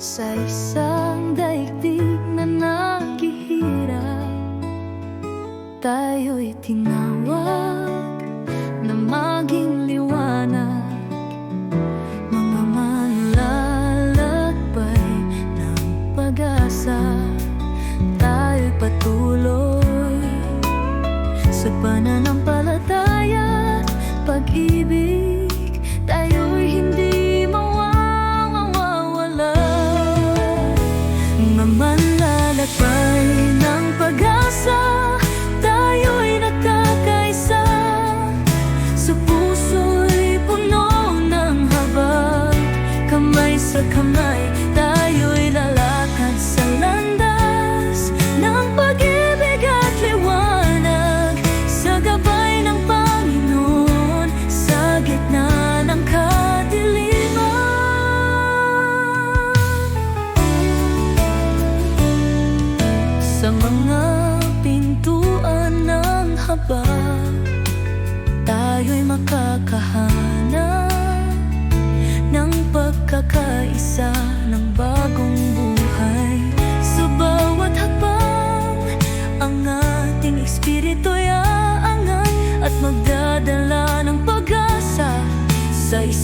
Sa isang daigdig na naghihirap Tayo'y tinawag na maging liwanag. Mga manlalakbay ng pag-asa Tayo'y patuloy sa pananampalataya Pag-ibig look for ng haba Tayo'y makakahanap Ng pagkakaisa ng bagong buhay. Sa bawat hakbang Ang ating espiritu'y aangat At magdadala ng pag-asa Sa isang